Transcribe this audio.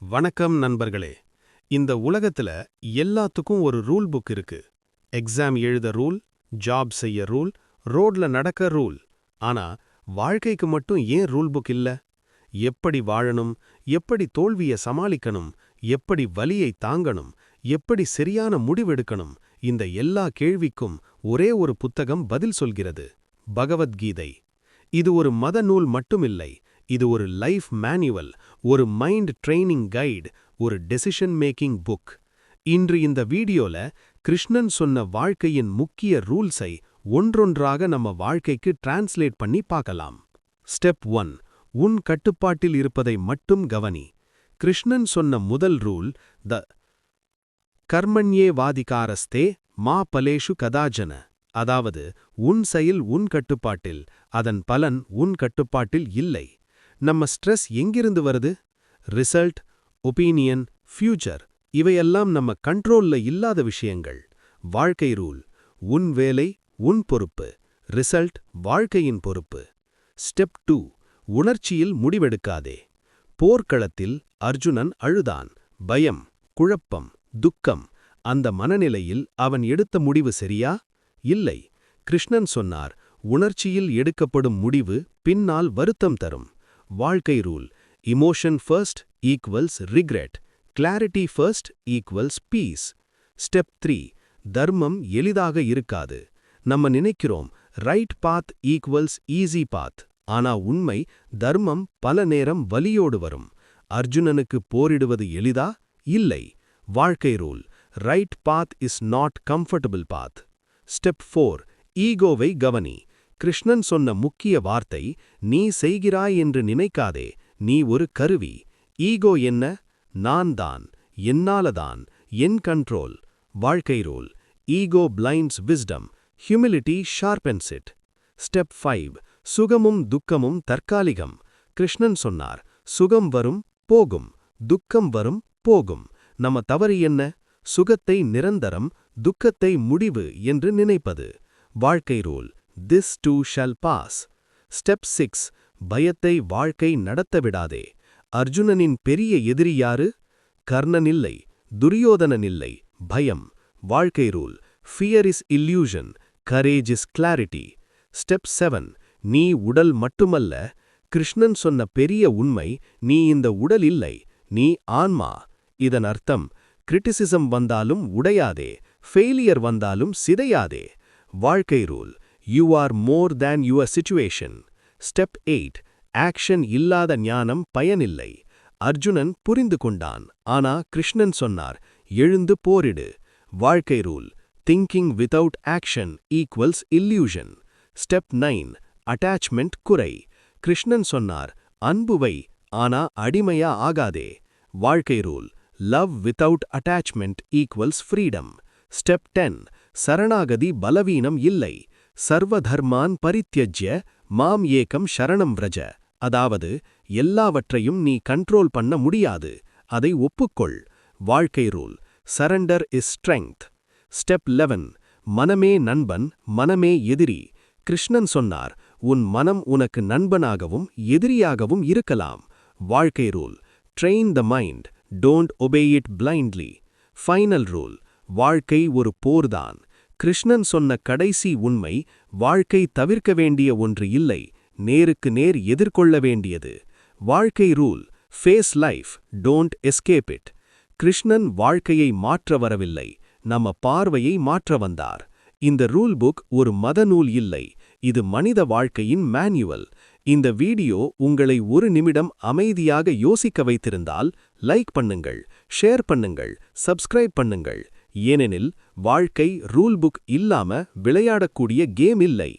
வணக்கம் நண்பர்களே. இந்த உலகத்துல எல்லாத்துக்கும் ஒரு ரூல் புக் இருக்கு. எக்ஸாம் எழுத ரூல் ஜாப் செய்ய ரூல் ரோட்ல நடக்க ரூல். ஆனா வாழ்க்கைக்கு மட்டும் ஏன் ரூல் புக் இல்ல? எப்படி வாழணும்? எப்படி தோல்விய சமாளிக்கணும்? எப்படி வலியை தாங்கணும்? எப்படி சரியான முடிவெடுக்கணும்? இந்த எல்லா கேள்விக்கும் ஒரே ஒரு புத்தகம் பதில் சொல்கிறது. பகவத்கீதை. இது ஒரு மத நூல் மட்டுமில்லை. இது ஒரு லைஃப் மேனுவல் ஒரு மைண்ட் ட்ரைனிங் கைடு ஒரு டெசிஷன் மேக்கிங் புக் இன்று இந்த வீடியோல கிருஷ்ணன் சொன்ன வாழ்க்கையின் முக்கிய ரூல்ஸை ஒன்றொன்றாக நம்ம வாழ்க்கைக்கு டிரான்ஸ்லேட் பண்ணி பார்க்கலாம். ஸ்டெப் ஒன் உன் கட்டுப்பாட்டில் இருப்பதை மட்டும் கவனி. கிருஷ்ணன் சொன்ன முதல் ரூல் த கர்மண்யே வாதிகாரஸ்தே மா பலேஷு கதாஜன. அதாவது உன் செயல் உன் கட்டுப்பாட்டில் அதன் பலன் உன் கட்டுப்பாட்டில் இல்லை. நம்ம ஸ்ட்ரெஸ் எங்கிருந்து வருது? ரிசல்ட் ஒப்பீனியன் ஃபியூச்சர் இவையெல்லாம் நம்ம கண்ட்ரோல்ல இல்லாத விஷயங்கள். வாழ்க்கை ரூல் உன் வேலை உன் பொறுப்பு. ரிசல்ட் வாழ்க்கையின் பொறுப்பு. ஸ்டெப் டூ உணர்ச்சியில் முடிவெடுக்காதே. போர்க்களத்தில் அர்ஜுனன் அழுதான். பயம் குழப்பம் துக்கம் அந்த மனநிலையில் அவன் எடுத்த முடிவு சரியா? இல்லை. கிருஷ்ணன் சொன்னார் உணர்ச்சியில் எடுக்கப்படும் முடிவு பின்னால் வருத்தம் தரும். வாழ்க்கை rule. Emotion first equals regret clarity first equals peace step three தர்மம் எளிதாக இருக்காது. நம்ம நினைக்கிறோம் right path equals easy path ஆனா உண்மை தர்மம் பல நேரம் வலியோடு வரும். அர்ஜுனனுக்கு போரிடுவது எளிதா? இல்லை. வாழ்க்கை rule right path is not comfortable path step four ஈகோவை கவனி. கிருஷ்ணன் சொன்ன முக்கிய வார்த்தை நீ செய்கிறாய் என்று நினைக்காதே நீ ஒரு கருவி ஈகோ என்ன நான் தான் என்னாலதான் என் கண்ட்ரோல் வாழ்க்கை rule ego blinds wisdom humility sharpens it. Step five சுகமும் துக்கமும் தற்காலிகம். கிருஷ்ணன் சொன்னார் சுகம் வரும் போகும் துக்கம் வரும் போகும். நம்ம தவறு என்ன? சுகத்தை நிரந்தரம் துக்கத்தை முடிவு என்று நினைப்பது. வாழ்க்கை rule this too shall pass step six பயத்தை வாழ்க்கை நடத்தவிடாதே அர்ஜுனனின் பெரிய எதிரி யாரு? கர்ணனில்லை துரியோதனனில்லை பயம் வாழ்க்கை rule. Fear is illusion courage is clarity step seven நீ உடல் மட்டுமல்ல. கிருஷ்ணன் சொன்ன பெரிய உண்மை நீ இந்த உடல் இல்லை நீ ஆன்மா. இதன் அர்த்தம் கிரிட்டிசிசம் வந்தாலும் உடையாதே. ஃபெயிலியர் வந்தாலும் சிதையாதே. வாழ்க்கை rule. You are more than your situation step eight action இல்லாத ஞானம் பயனில்லை. அர்ஜுனன் புரிந்து கொண்டான். ஆனா கிருஷ்ணன் சொன்னார் எழுந்து போரிடு. வாழ்க்கை rule thinking without action equals illusion step nine attachment குறை. கிருஷ்ணன் சொன்னார் அன்புவை ஆனா அடிமையா ஆகாதே. வாழ்க்கை rule love without attachment equals freedom step ten சரணாகதி பலவீனம் இல்லை. சர்வதர்மான் பரித்தியஜ்ய மாம் ஏகம் ஷரணம் விரஜ. அதாவது எல்லாவற்றையும் நீ கண்ட்ரோல் பண்ண முடியாது. அதை ஒப்புக்கொள். வாழ்க்கை rule. Surrender is strength step eleven. மனமே நண்பன் மனமே எதிரி. கிருஷ்ணன் சொன்னார் உன் மனம் உனக்கு நண்பனாகவும் எதிரியாகவும் இருக்கலாம். வாழ்க்கை rule. Train the mind. Don't obey it blindly. Final rule. வாழ்க்கை ஒரு போர்தான். கிருஷ்ணன் சொன்ன கடைசி உண்மை வாழ்க்கை தவிர்க்க வேண்டிய ஒன்று இல்லை நேருக்கு நேர் எதிர்கொள்ள வேண்டியது. வாழ்க்கை rule face life don't escape it Krishnan வாழ்க்கையை மாற்ற வரவில்லை நம்ம பார்வையை மாற்ற வந்தார். இந்த ரூல் புக் ஒரு மத நூல் இல்லை இது மனித வாழ்க்கையின் மேனுவல். இந்த வீடியோ உங்களை ஒரு நிமிடம் அமைதியாக யோசிக்க வைத்திருந்தால் லைக் பண்ணுங்கள் ஷேர் பண்ணுங்கள் சப்ஸ்கிரைப் பண்ணுங்கள். ஏனெனில் வாழ்க்கை ரூல் புக் இல்லாம விளையாடக்கூடிய கேம் இல்லை.